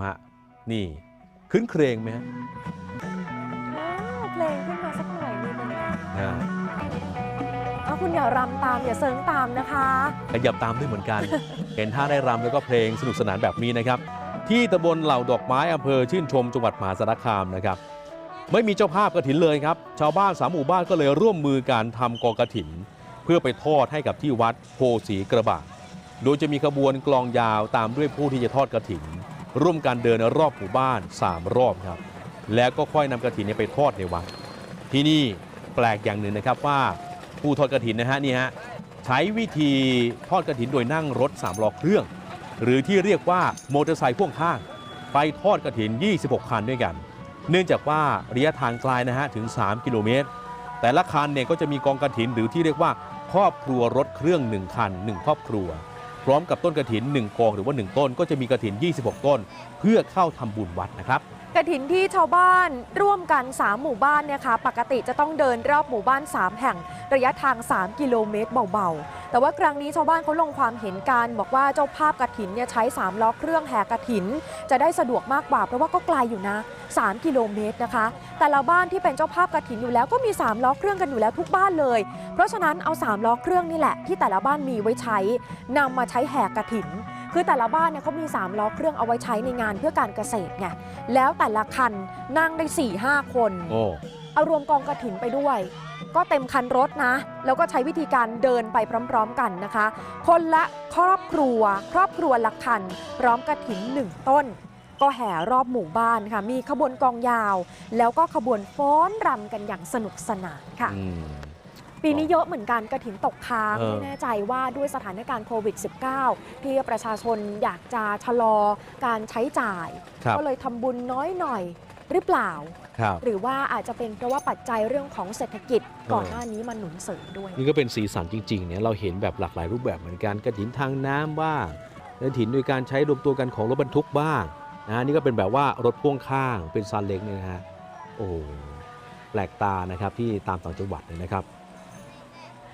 มานี่ขึ้นเครงไหมฮะอ้าวเพลงขึ้นมาสักหน่อยนึงนะอ่าเอาคุณอย่ารำตามอย่าเซิงตามนะคะขยับตามด้วยเหมือนกัน เห็นท่าได้รำแล้วก็เพลงสนุกสนานแบบนี้นะครับ ที่ตำบลเหล่าดอกไม้อำเภอชื่นชมจังหวัดมหาสารคามนะครับ ไม่มีเจ้าภาพกระถินเลยครับ ชาวบ้านสามหมู่บ้านก็เลยร่วมมือการทำกองกระถิน เพื่อไปทอดให้กับที่วัดโพสีกระบะโดยจะมีขบวนกลองยาวตามด้วยผู้ที่จะทอดกระถิน ร่วมกันเดินรอบหมู่บ้าน 3 รอบครับ แล้วก็ค่อยนำกระถินเนไปทอดในวัดที่นี่แปลกอย่างหนึ่งนะครับว่าผู้ทอดกระถินนะฮะนี่ฮะใช้วิธีทอดกระถินโดยนั่งรถ3ล้อเครื่อง หรือที่เรียกว่ามอเตอร์ไซค์พ่วงข้าง ไปทอดกระถิน 26 คันด้วยกัน เนื่องจากว่าระยะทางไกลนะฮะถึง 3 กิโลเมตร แต่ละคันเนี่ยก็จะมีกองกระถินหรือที่เรียกว่าครอบครัวรถเครื่อง1คัน1ครอบครัว พร้อมกับต้นกระถิน 1 กองหรือว่า 1 ต้นก็จะมีกระถิน 26 ต้น เพื่อเข้าทำบุญวัดนะครับ กระถินที่ชาวบ้านร่วมกัน 3 หมู่บ้านเนี่ยค่ะปกติจะต้องเดินรอบหมู่บ้าน 3 แห่ง ระยะทาง 3 กิโลเมตรเบาๆ แต่ว่าครั้งนี้ชาวบ้านเขาลงความเห็นกันบอกว่าเจ้าภาพกระถินเนี่ยใช้ 3 ล้อเครื่องแห่กระถิน จะได้สะดวกมากกว่าเพราะว่าก็ไกลอยู่นะ 3 กิโลเมตรนะคะ แต่ละบ้านที่เป็นเจ้าภาพกระถินอยู่แล้วก็มี 3 ล้อเครื่องกันอยู่แล้วทุกบ้านเลย เพราะฉะนั้นเอา 3 ล้อเครื่องนี่แหละที่แต่ละบ้านมีไว้ใช้นำมาใช้แห่กระถิน คือแต่ละบ้านเนี่ยเขามี 3 ล้อเครื่องเอาไว้ใช้ในงานเพื่อการเกษตรไงแล้วแต่ละคันนั่งได้4 5คนโอ้เอารวมกองกระถินไปด้วย ก็เต็มคันรถนะ แล้วก็ใช้วิธีการเดินไปพร้อม ๆ กันนะคะ คนละครอบครัว ครอบครัวละคัน พร้อมกระถินหนึ่งต้น ก็แห่รอบหมู่บ้านค่ะ มีขบวนกองยาว แล้วก็ขบวนฟ้อนรำกันอย่างสนุกสนานค่ะ อืม ปีนี้เยอะเหมือนกันกระถินตกค้างเออไม่แน่ใจว่าด้วยสถานการณ์โควิด -19 ที่ประชาชนอยากจะชะลอการใช้จ่ายครับก็เลยทำบุญน้อยหน่อยหรือเปล่าครับหรือว่าอาจจะเป็นเพราะว่าปัจจัยเรื่องของเศรษฐกิจเออก่อนหน้านี้มันหนุนเสริมด้วย นี่ก็เป็นสีสันจริงๆเนี่ยเราเห็นแบบหลากหลายรูปแบบเหมือนกันกระถินทางน้ำบ้างกระถินโดยการใช้รวมตัวกันของรถบรรทุกบ้างนะนี่ก็เป็นแบบว่ารถพ่วงข้างเป็นซาเล้งเนี่ยนะฮะโอ้โหแปลกตานะครับที่ตามต่างจังหวัดเลยนะครับ